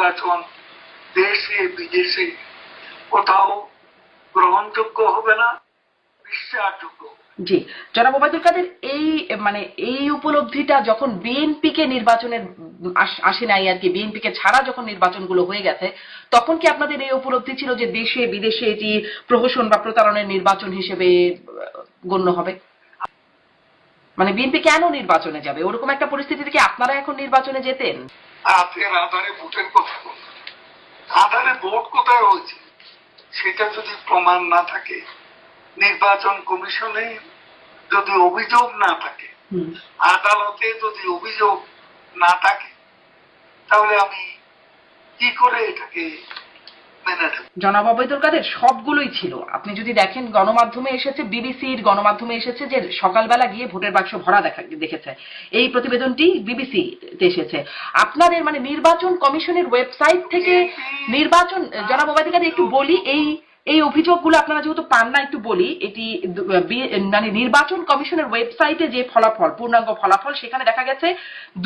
নির্বাচন দেশে, বিদেশে কোথাও গ্রহণযোগ্য হবে না, বিশ্বাসযোগ্য জি। জনাব ওবায়দুল কাদের, এই মানে এই উপলব্ধিটা যখন বিএনপি কে নির্বাচনের আসে নাই আর কি বিএনপি কে ছাড়া যখন নির্বাচনগুলো হয়ে গেছে, তখন কি আপনাদের এই উপলব্ধি ছিল যে দেশে, বিদেশে এটি প্রহসন বা প্রতারণের নির্বাচন হিসেবে গণ্য হবে? মানে বিএনপি কেন নির্বাচনে যাবে? ওরকম একটা পরিস্থিতিতে কি আপনারা এখন নির্বাচনে যেতেন? রাতের আধারে ভোটের কথা আধারে ভোট কোথায় হয়েছে? সেটা যদি প্রমাণ না থাকে নির্বাচন কমিশনে যদি অভিযোগ না থাকে আদালতে যদি অভিযোগ না থাকে তাহলে আমি কি করে এটাকে জনাব আবেদুল কাদের সবগুলোই ছিল। আপনি যদি দেখেন গণমাধ্যমে এসেছে বিবিসির গণমাধ্যমে এসেছে যে সকালবেলা গিয়ে ভোটের বাক্স ভরা দেখা দেখেছে। এই প্রতিবেদনটি বিবিসি তে এসেছে। আপনাদের মানে নির্বাচন কমিশনের ওয়েবসাইট থেকে নির্বাচন জনাব অবৈদুল কাদের একটু বলি এই এই অভিযোগগুলো আপনারা যেহেতু পান না, একটু বলি, এটি মানে নির্বাচন কমিশনের ওয়েবসাইটে যে ফলাফল, পূর্ণাঙ্গ ফলাফল, সেখানে দেখা গেছে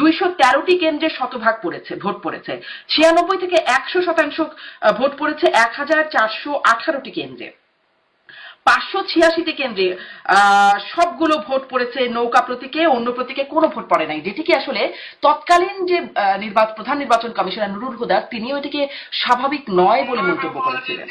দুইশো তেরোটি কেন্দ্রে শতভাগ পড়েছে, ভোট পড়েছে। ছিয়ানব্বই থেকে একশো শতাংশ ভোট পড়েছে এক হাজার চারশো আঠারোটি কেন্দ্রে। পাঁচশো ছিয়াশিটি কেন্দ্রে সবগুলো ভোট পড়েছে নৌকা প্রতীকে, অন্য প্রতীকে কোনো ভোট পড়ে নাই। যেটিকে আসলে তৎকালীন যে নির্বাচন প্রধান নির্বাচন কমিশনার নুরুল হুদা, তিনিও এটিকে স্বাভাবিক নয় বলে মন্তব্য করেছিলেন।